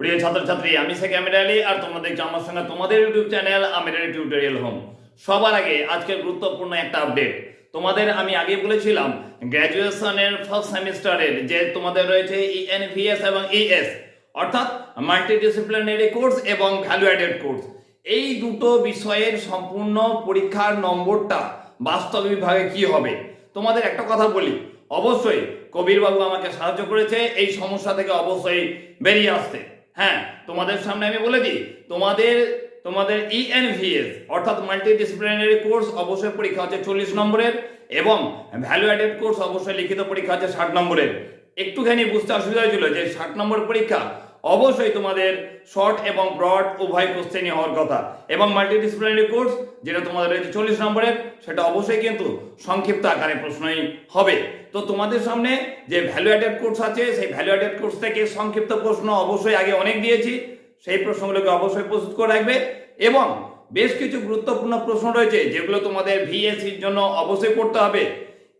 প্রিয় ছাত্রছাত্রী, আমি শেখ আমির আলী আর তোমরা দেখছ আমার সঙ্গে তোমাদের YouTube channel Amir Ali tutorial home সবার আগে আজকের গুরুত্বপূর্ণ একটা আপডেট তোমাদের আমি আগে বলেছিলাম গ্র্যাজুয়েশনের ফার্স্ট সেমিস্টারের যে তোমাদের রয়েছে ইএনভিএস এবং ইএস অর্থাৎ মাল্টিডিসিপ্লিনারি কোর্স এবং ভ্যালু অ্যাডেড কোর্স এই দুটো বিষয়ের সম্পূর্ণ পরীক্ষার নম্বরটা বাস্তব বিভাগে কি হবে? তোমাদের একটা কথা বলি, অবশ্যই কবির বাবু আমাকে সাহায্য করেছে, এই সমস্যা থেকে অবশ্যই বেরিয়ে আসতে। হ্যাঁ তোমাদের সামনে আমি বলে দিই, তোমাদের তোমাদের E ইএনভিএস অর্থাৎ মাল্টি ডিসিপ্লিনারি কোর্স অবশ্যই পরীক্ষা হচ্ছে চল্লিশ নম্বরের এবং ভ্যালু অ্যাডেড কোর্স অবশ্যই লিখিত পরীক্ষা হচ্ছে ষাট নম্বরের। একটুখানি বুঝতে অসুবিধা হয়েছিল যে ষাট নম্বর পরীক্ষা অবশ্যই তোমাদের শর্ট এবং ব্রড উভয় কোশ্চেনই হওয়ার কথা। এবং মাল্টিডিসিপ্লিনারি কোর্স যেটা তোমাদের রয়েছে চল্লিশ নম্বরের সেটা অবশ্যই কিন্তু সংক্ষিপ্ত আকারে প্রশ্নই হবে। তো তোমাদের সামনে যে ভ্যালু অ্যাডেড কোর্স আছে, সেই ভ্যালু অ্যাডেড কোর্স থেকে সংক্ষিপ্ত প্রশ্ন অবশ্যই আগে অনেক দিয়েছি। সেই প্রশ্নগুলোকে অবশ্যই প্রস্তুত করে রাখবে। এবং বেশ কিছু গুরুত্বপূর্ণ প্রশ্ন রয়েছে, যেগুলো তোমাদের ভিএসসির জন্য অবশ্যই পড়তে হবে।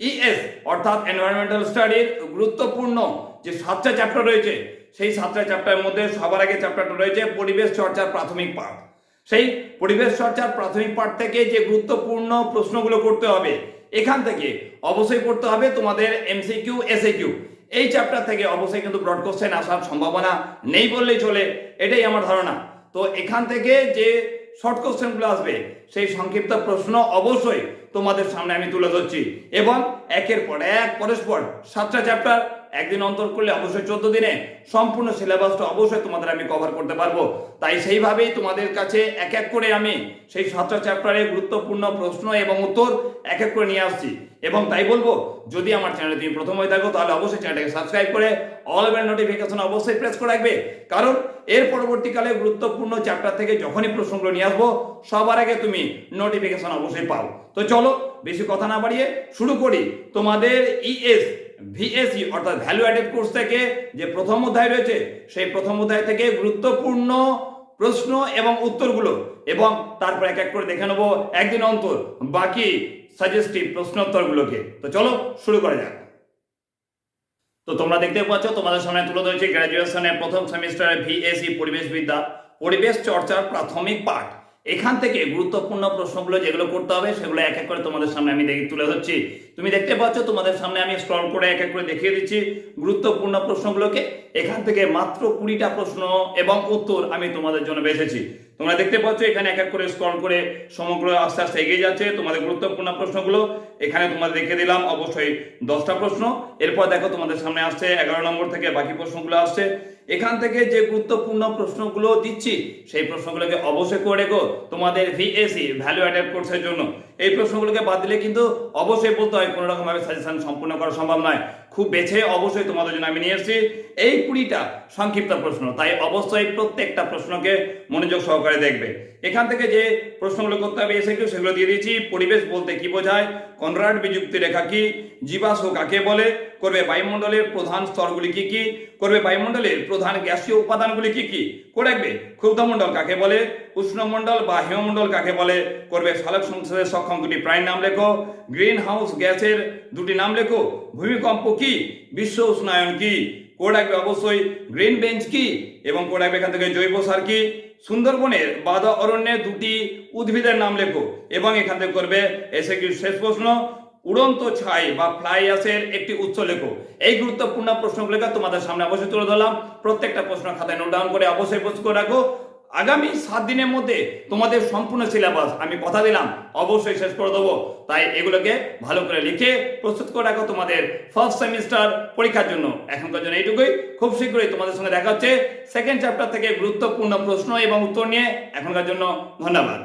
ইএস অর্থাৎ এনভায়রনমেন্টাল স্টাডির গুরুত্বপূর্ণ যে সাতটা চ্যাপ্টার রয়েছে, সেই সাতটা চ্যাপ্টারের মধ্যে সবার আগে চ্যাপ্টারটা রয়েছে পরিবেশ চর্চার প্রাথমিক পাঠ। সেই পরিবেশ চর্চার প্রাথমিক পাঠ থেকে যে গুরুত্বপূর্ণ প্রশ্নগুলো করতে হবে, এখান থেকে অবশ্যই পড়তে হবে তোমাদের এমসিকিউ এসএকিউ এই চ্যাপ্টার থেকে অবশ্যই কিন্তু ব্রড কোশ্চেন আসার সম্ভাবনা নেই বললেই চলে, এটাই আমার ধারণা। তো এখান থেকে যে শর্ট কোশ্চেনগুলো আসবে, সেই সংক্ষিপ্ত প্রশ্ন অবশ্যই তোমাদের সামনে আমি তুলে ধরছি। এবং একের পর এক, পরস্পর সাতটা চ্যাপ্টার একদিন অন্তর করলে অবশ্যই চোদ্দ দিনে সম্পূর্ণ সিলেবাসটা অবশ্যই তোমাদের আমি কভার করতে পারব। তাই সেইভাবেই তোমাদের কাছে এক এক করে আমি সেই সাতটা চ্যাপ্টারে গুরুত্বপূর্ণ প্রশ্ন এবং উত্তর এক এক করে নিয়ে আসছি। এবং তাই বলব, যদি আমার চ্যানেলে তুমি প্রথম হয়ে থাকো, তাহলে অবশ্যই চ্যানেলটাকে সাবস্ক্রাইব করে অল বেল নোটিফিকেশন অবশ্যই প্রেস করে রাখবে। কারণ এর পরবর্তীকালে গুরুত্বপূর্ণ চ্যাপ্টার থেকে যখনই প্রশ্নগুলো নিয়ে আসব, সবার আগে তুমি নোটিফিকেশন অবশ্যই পাও। তো চলো, বেশি কথা না বাড়িয়ে শুরু করি। তোমাদের ইএস ভিএসি অর্থাৎ ভ্যালু অ্যাডেড কোর্স থেকে যে প্রথম অধ্যায় রয়েছে, সেই প্রথম অধ্যায় থেকে গুরুত্বপূর্ণ প্রশ্ন এবং উত্তরগুলো এবং তারপর এক এক করে দেখে নেব একদিন অন্তর বাকি সাজেস্টিভ প্রশ্নোত্তরগুলোকে। তো চলো শুরু করা যাক। তো তোমরা দেখতে পাচ্ছ, তোমাদের সামনে তুলে ধরেছি গ্র্যাজুয়েশনের প্রথম সেমিস্টারে ভিএসি পরিবেশবিদ্যা, পরিবেশ চর্চার প্রাথমিক পাঠ। এখান থেকে গুরুত্বপূর্ণ প্রশ্নগুলো যেগুলো করতে হবে, সেগুলো এক এক করে তোমাদের সামনে আমি দেখি তুলে ধরছি। তুমি দেখতে পাচ্ছ, তোমাদের সামনে আমি স্ক্রল করে এক এক করে দেখিয়ে দিচ্ছি গুরুত্বপূর্ণ প্রশ্নগুলোকে। এখান থেকে মাত্র কুড়িটা প্রশ্ন এবং উত্তর আমি তোমাদের জন্য বেছেছি তোমরা দেখতে পাচ্ছ, এখানে এক এক করে স্ক্রল করে সমগ্র আস্তে আস্তে এগিয়ে যাচ্ছে তোমাদের গুরুত্বপূর্ণ প্রশ্নগুলো। এখানে তোমাদের দেখে দিলাম, অবশ্যই দশটা প্রশ্ন। এরপর দেখো তোমাদের সামনে আসছে এগারো নম্বর থেকে বাকি প্রশ্নগুলো আসছে। এখান থেকে যে গুরুত্বপূর্ণ প্রশ্নগুলো দিচ্ছি, সেই প্রশ্নগুলোকে অবশ্যই করে রেখো। তোমাদের ভিএসি ভ্যালু অ্যাডেড কোর্সের জন্য। এই প্রশ্নগুলোকে বাদ দিলে কিন্তু অবশ্যই বলতে হয় কোনো রকম ভাবে সাজেশন সম্পূর্ণ করা সম্ভব নয়। খুব বেছে অবশ্যই তোমাদের জন্য আমি নিয়ে এসেছি। এই কুড়িটা সংক্ষিপ্ত প্রশ্ন, তাই অবশ্যই প্রত্যেকটা প্রশ্নকে মনোযোগ সহকারে দেখবে। এখান থেকে যে প্রশ্নগুলো করতে হবে এসে কেউ সেগুলো দিয়ে দিয়েছি পরিবেশ বলতে কি বোঝায়, কনরাড বিযুক্তি রেখা কি, জীবাশ্ম কাকে বলে, করবে বায়ুমণ্ডলের প্রধান স্তরগুলি কি কি, করবে বায়ুমণ্ডলের প্রধান গ্যাসীয় উপাদানগুলি কি কি? করে রাখবে ক্ষুব্ধমণ্ডল কাকে বলে? উষ্ণমণ্ডল বা হিমমণ্ডল কাকে বলে? করবে সালোক সংশ্লেষের সক্ষম দুটি প্রাণীর নাম লেখো। গ্রিন হাউস গ্যাসের দুটি নাম লেখো। ভূমিকম্প কি? বিশ্ব উষ্ণায়ন কি? করে রাখবে অবশ্যই গ্রিন বেঞ্চ কি? এবং করে রাখবে এখান থেকে জৈব সার কি? সুন্দরবনের বাদা অরণ্যের দুটি উদ্ভিদের নাম লেখো। এবং এখান থেকে করবে, এসে কি শেষ প্রশ্ন? উড়ন্ত ছাই বা ফ্লাই আসের একটি উৎস লেখো। এই গুরুত্বপূর্ণ প্রশ্নগুলোকে তোমাদের সামনে অবশ্যই তুলে ধরলাম। প্রত্যেকটা প্রশ্ন খাতায় নোট ডাউন করে অবশ্যই প্রস্তুত করে রাখো। আগামী সাত দিনের মধ্যে তোমাদের সম্পূর্ণ সিলেবাস আমি কথা দিলাম, অবশ্যই শেষ করে দেবো। তাই এগুলোকে ভালো করে লিখে প্রস্তুত করে রাখো তোমাদের ফার্স্ট সেমিস্টার পরীক্ষার জন্য। এখনকার জন্য এইটুকুই। খুব শীঘ্রই তোমাদের সঙ্গে দেখা হচ্ছে। সেকেন্ড চ্যাপ্টার থেকে গুরুত্বপূর্ণ প্রশ্ন এবং উত্তর নিয়ে এখনকার জন্য ধন্যবাদ।